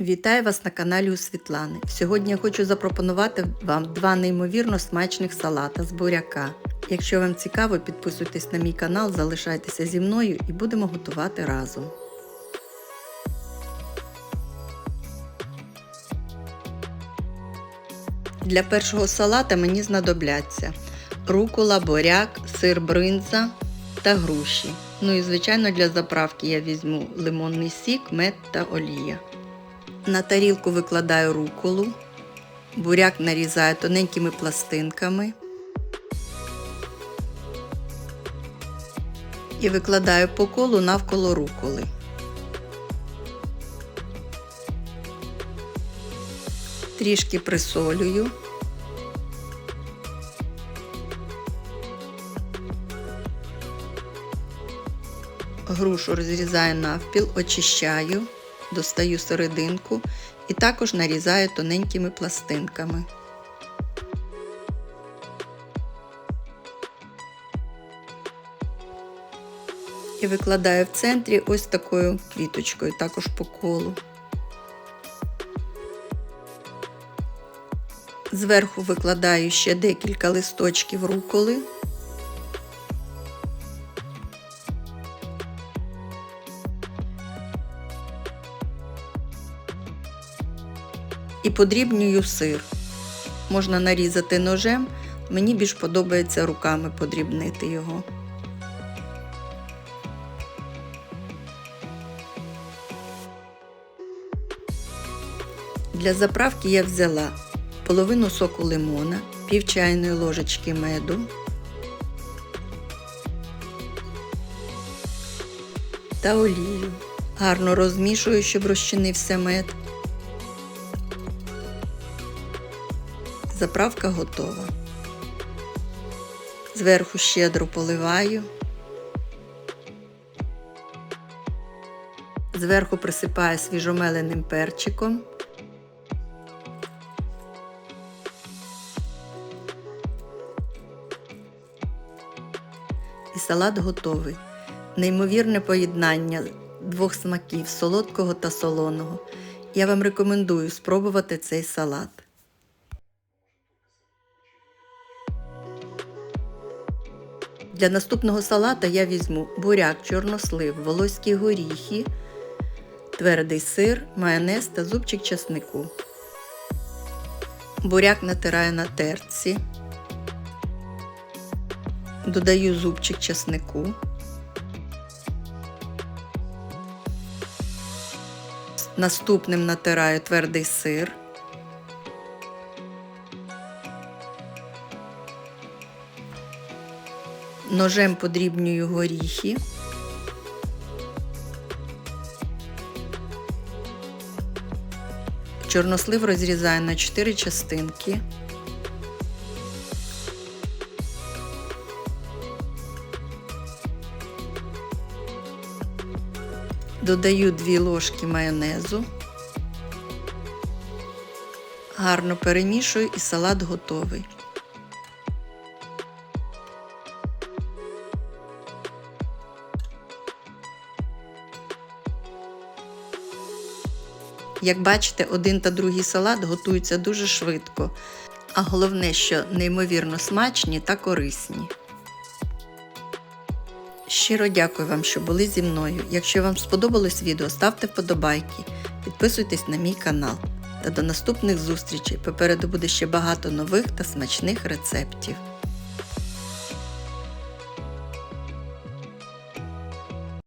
Вітаю вас на каналі у Світлани. Сьогодні я хочу запропонувати вам два неймовірно смачних салата з буряка. Якщо вам цікаво, підписуйтесь на мій канал, залишайтеся зі мною і будемо готувати разом. Для першого салата мені знадобляться рукола, буряк, сир бринза та груші. Ну і звичайно для заправки я візьму лимонний сік, мед та олія. На тарілку викладаю руколу, буряк нарізаю тоненькими пластинками і викладаю по колу навколо руколи. Трішки присолюю. Грушу розрізаю навпіл, очищаю, достаю серединку і також нарізаю тоненькими пластинками. І викладаю в центрі ось такою квіточкою, також по колу. Зверху викладаю ще декілька листочків руколи. І подрібнюю сир. Можна нарізати ножем, мені більш подобається руками подрібнити його. Для заправки я взяла половину соку лимона, пів чайної ложечки меду, та олію. Гарно розмішую, щоб розчинився мед. Заправка готова. Зверху щедро поливаю. Зверху присипаю свіжомеленим перчиком. І салат готовий. Неймовірне поєднання двох смаків солодкого та солоного. Я вам рекомендую спробувати цей салат. Для наступного салата я візьму буряк, чорнослив, волоські горіхи, твердий сир, майонез та зубчик часнику. Буряк натираю на терці. Додаю зубчик часнику. Наступним натираю твердий сир. Ножем подрібнюю горіхи. Чорнослив розрізаю на 4 частинки. Додаю 2 ложки майонезу. Гарно перемішую і салат готовий. Як бачите, один та другий салат готуються дуже швидко, а головне, що неймовірно смачні та корисні. Щиро дякую вам, що були зі мною. Якщо вам сподобалось відео, ставте вподобайки, підписуйтесь на мій канал. Та до наступних зустрічей. Попереду буде ще багато нових та смачних рецептів.